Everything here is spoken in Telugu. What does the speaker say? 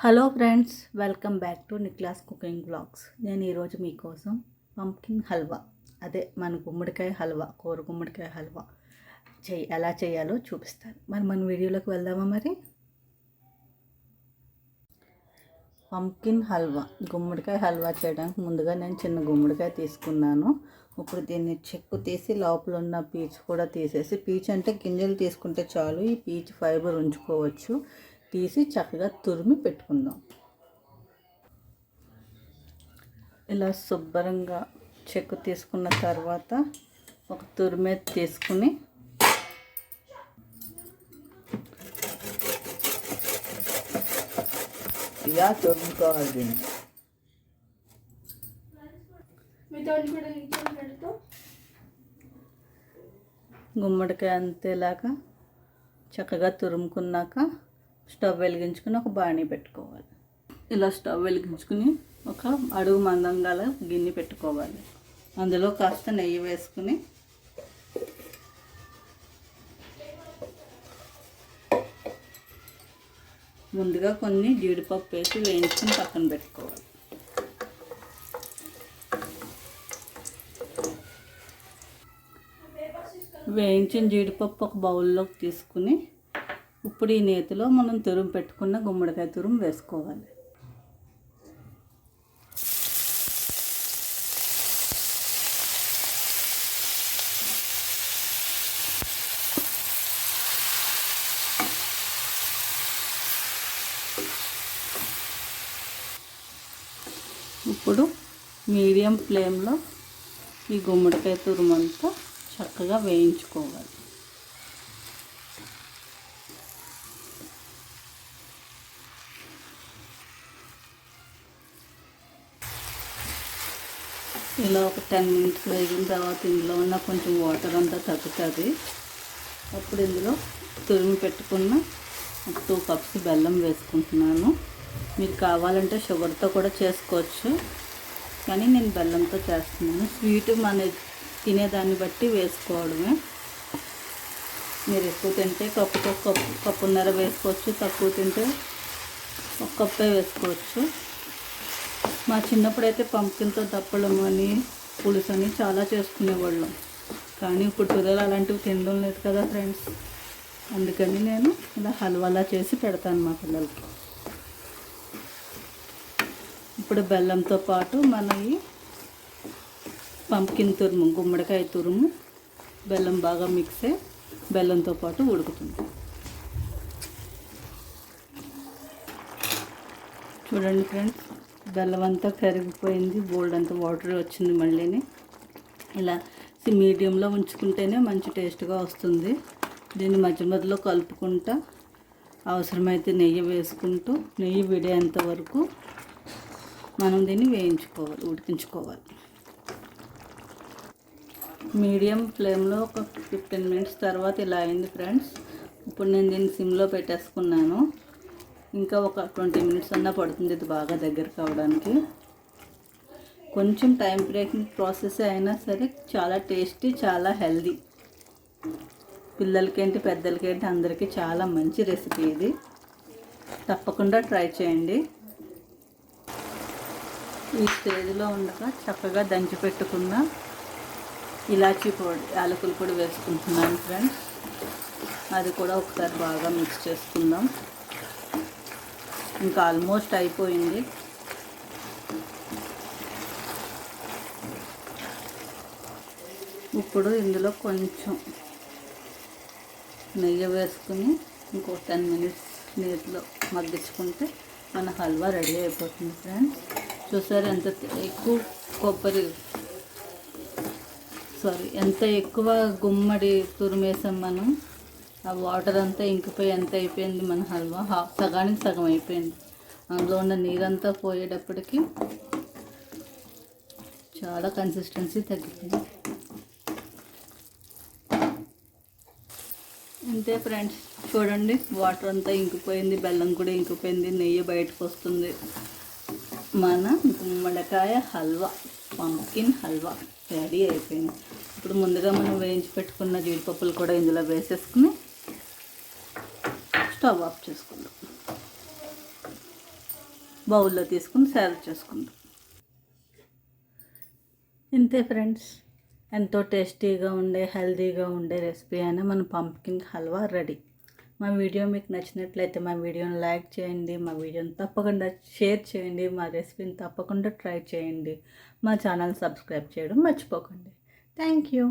Hello friends welcome back to Niklas cooking blogs నేను ఈరోజు మీకోసం పంకిన్ హల్వా అదే మన గుమ్మడికాయ హల్వా కూర గుమ్మడికాయ హల్వా చెయ్యి ఎలా చేయాలో చూపిస్తాను. మరి మన వీడియోలోకి వెళ్దామా మరి? పంకిన్ హల్వా గుమ్మడికాయ హల్వా చేయడానికి ముందుగా నేను చిన్న గుమ్మడికాయ తీసుకున్నాను. ఇప్పుడు దీన్ని చెక్కు తీసి లోపల ఉన్న పీచ్ కూడా తీసేసి పీచ్ అంటే గింజలు తీసుకుంటే చాలు. ఈ పీచ్ ఫైబర్ ఉంచుకోవచ్చు. తీసి చక్కగా తురిమి పెట్టుకుందాం. ఇలా శుభ్రంగా చెక్కు తీసుకున్న తర్వాత ఒక తురిమే తీసుకుని ఇలా తురుముకోవాలి. దీన్ని గుమ్మడికాయ అంతేలాగా చక్కగా తురుముకున్నాక స్టవ్ వెలిగించుకుని ఒక బాణీ పెట్టుకోవాలి. ఇలా స్టవ్ వెలిగించుకుని ఒక అడుగు మందంగా గిన్నె పెట్టుకోవాలి. అందులో కాస్త నెయ్యి వేసుకుని ముందుగా కొన్ని జీడిపప్పు వేసి వేయించుకుని పక్కన పెట్టుకోవాలి. వేయించిన జీడిపప్పు ఒక బౌల్లోకి తీసుకుని ఇప్పుడు ఈ నేతిలో మనం తురుము పెట్టుకున్న గుమ్మడికాయ తురుము వేసుకోవాలి. ఇప్పుడు మీడియం ఫ్లేమ్లో ఈ గుమ్మడికాయ తురుమంతా చక్కగా వేయించుకోవాలి. ఇలా ఒక టెన్ మినిట్స్ వేగిన తర్వాత ఇందులో ఉన్న కొంచెం వాటర్ అంతా తగ్గుతుంది. అప్పుడు ఇందులో తురిమి పెట్టుకున్న ఒక టూ కప్స్ బెల్లం వేసుకుంటున్నాను. మీకు కావాలంటే షుగర్తో కూడా చేసుకోవచ్చు. కానీ నేను బెల్లంతో చేస్తున్నాను. స్వీట్ మన తినేదాన్ని బట్టి వేసుకోవడమే. మీరు ఎక్కువ తింటే కప్పుతో కప్పు కప్పున్నర వేసుకోవచ్చు. తక్కువ తింటే ఒక కప్పే వేసుకోవచ్చు. మా చిన్నప్పుడైతే పంకిన్తో దప్పడం అని పులుసు అని చాలా చేసుకునేవాళ్ళం. కానీ ఇప్పుడు పిల్లలు అలాంటివి తినడం లేదు కదా ఫ్రెండ్స్. అందుకని నేను ఇలా హల్వాలా చేసి పెడతాను మా పిల్లలకి. ఇప్పుడు బెల్లంతో పాటు మన ఈ పంకిన్ తురుము గుమ్మడికాయ తురుము బెల్లం బాగా మిక్స్ అయ్యి బెల్లంతో పాటు ఉడుకుతుంది. చూడండి ఫ్రెండ్స్. బెల్లం అంతా కరిగిపోయింది బోల్డ్ అంతా వాటర్ వచ్చింది మళ్ళీని. ఇలా మీడియంలో ఉంచుకుంటేనే మంచి టేస్ట్గా వస్తుంది. దీన్ని మధ్య మధ్యలో కలుపుకుంటా అవసరమైతే నెయ్యి వేసుకుంటూ నెయ్యి విడేంత వరకు మనం దీన్ని వేయించుకోవాలి ఉడికించుకోవాలి. మీడియం ఫ్లేమ్లో ఒక ఫిఫ్టీన్ మినిట్స్ తర్వాత ఇలా అయింది ఫ్రెండ్స్. ఇప్పుడు నేను దీన్ని సిమ్లో పెట్టేసుకున్నాను. ఇంకా ఒక ట్వంటీ మినిట్స్ అన్నా పడుతుంది ఇది బాగా దగ్గర కావడానికి. కొంచెం టైం బ్రేకింగ్ ప్రాసెస్ అయినా సరే చాలా టేస్టీ చాలా హెల్దీ. పిల్లలకేంటి పెద్దలకేంటి అందరికీ చాలా మంచి రెసిపీ ఇది. తప్పకుండా ట్రై చేయండి. ఈ స్టేజ్లో ఉండగా చక్కగా దంచి పెట్టుకున్న ఇలాచీ పొడి యాలకుల పొడి వేసుకుంటున్నాను ఫ్రెండ్స్. అది కూడా ఒకసారి బాగా మిక్స్ చేసుకుందాం. ఇంకా ఆల్మోస్ట్ అయిపోయింది. ఇప్పుడు ఇందులో కొంచెం నెయ్యి వేసుకుని ఇంకో టెన్ మినిట్స్ నీటిలో మగ్గించుకుంటే మన హల్వా రెడీ అయిపోతుంది ఫ్రెండ్స్ చూసారు ఎంత ఎక్కువ కొబ్బరి సారీ ఎంత ఎక్కువ గుమ్మడి తురిమేసాం మనం. ఆ వాటర్ అంతా ఇంకిపోయి ఎంత అయిపోయింది? మన హల్వా హాఫ్ సగానికి సగం అయిపోయింది. అందులో ఉన్న నీరంతా పోయేటప్పటికి చాలా కన్సిస్టెన్సీ తగ్గిపోయింది. అంతే ఫ్రెండ్స్ చూడండి వాటర్ అంతా ఇంకిపోయింది బెల్లం కూడా ఇంకిపోయింది నెయ్యి బయటకు వస్తుంది. మన గుమ్మడికాయ హల్వా పంకిన్ హల్వా రెడీ అయిపోయింది. ఇప్పుడు ముందుగా మనం వేయించి పెట్టుకున్న జీడిపప్పులు కూడా ఇందులో వేసేసుకుని స్టవ్ ఆఫ్ చేసుకుందాం. బౌల్లో తీసుకుని సర్వ్ చేసుకుందాం. ఇంతే ఫ్రెండ్స్ ఎంతో టేస్టీగా ఉండే హెల్తీగా ఉండే రెసిపీ అయినా మన పంప్కిన్ హల్వా రెడీ. మా వీడియో మీకు నచ్చినట్లయితే మా వీడియోని లైక్ చేయండి మా వీడియోని తప్పకుండా షేర్ చేయండి మా రెసిపీని తప్పకుండా ట్రై చేయండి. మా ఛానల్ సబ్స్క్రైబ్ చేయడం మర్చిపోకండి. Thank you.